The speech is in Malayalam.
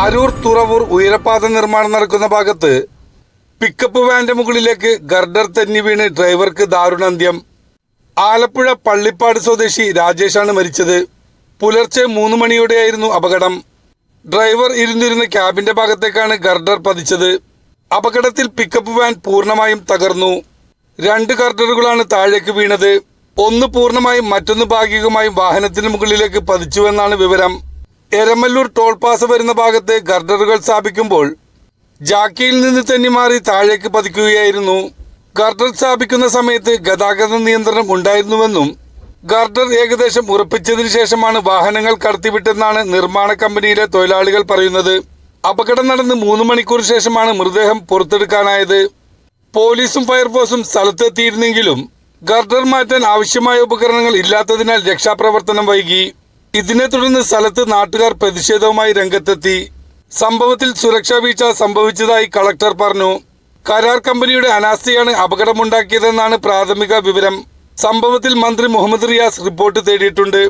അരൂർ തുറവൂർ ഉയരപാത നിർമ്മാണം നടക്കുന്ന ഭാഗത്ത് പിക്കപ്പ് വാന്റെ മുകളിലേക്ക് ഗർഡർ തെന്നി വീണ് ഡ്രൈവർക്ക് ദാരുണാന്ത്യം. ആലപ്പുഴ പള്ളിപ്പാട് സ്വദേശി രാജേഷാണ് മരിച്ചത്. പുലർച്ചെ മൂന്ന് മണിയോടെയായിരുന്നു അപകടം. ഡ്രൈവർ ഇരുന്നിരുന്ന ക്യാബിന്റെ ഭാഗത്തേക്കാണ് ഗർഡർ പതിച്ചത്. അപകടത്തിൽ പിക്കപ്പ് വാൻ പൂർണമായും തകർന്നു. രണ്ട് ഗർഡറുകളാണ് താഴേക്ക് വീണത്. ഒന്ന് പൂർണമായും മറ്റൊന്ന് ഭാഗികമായും വാഹനത്തിന് മുകളിലേക്ക് പതിച്ചുവെന്നാണ് വിവരം. എരമല്ലൂർ ടോൾ പാസ് വരുന്ന ഭാഗത്ത് ഗർഡറുകൾ സ്ഥാപിക്കുമ്പോൾ ജാക്കിയിൽ നിന്ന് തന്നെ മാറി താഴേക്ക് പതിക്കുകയായിരുന്നു. ഗർഡർ സ്ഥാപിക്കുന്ന സമയത്ത് ഗതാഗത നിയന്ത്രണം ഉണ്ടായിരുന്നുവെന്നും ഗർഡർ ഏകദേശം ഉറപ്പിച്ചതിനു ശേഷമാണ് വാഹനങ്ങൾ കടത്തിവിട്ടെന്നാണ് നിർമ്മാണ കമ്പനിയിലെ തൊഴിലാളികൾ പറയുന്നത്. അപകടം നടന്ന് മൂന്ന് മണിക്കൂർ ശേഷമാണ് മൃതദേഹം പുറത്തെടുക്കാനായത്. പോലീസും ഫയർഫോഴ്സും സ്ഥലത്തെത്തിയിരുന്നെങ്കിലും ഗർഡർ മാറ്റാൻ ആവശ്യമായ ഉപകരണങ്ങൾ ഇല്ലാത്തതിനാൽ രക്ഷാപ്രവർത്തനം വൈകി. ഇതിനെ തുടർന്ന് സ്ഥലത്ത് നാട്ടുകാർ പ്രതിഷേധവുമായി രംഗത്തെത്തി. സംഭവത്തിൽ സുരക്ഷാ വീഴ്ച സംഭവിച്ചതായി കളക്ടർ പറഞ്ഞു. കരാർ കമ്പനിയുടെ അനാസ്ഥയാണ് അപകടമുണ്ടാക്കിയതെന്നാണ് പ്രാഥമിക വിവരം. സംഭവത്തിൽ മന്ത്രി മുഹമ്മദ് റിയാസ് റിപ്പോർട്ട് തേടിയിട്ടുണ്ട്.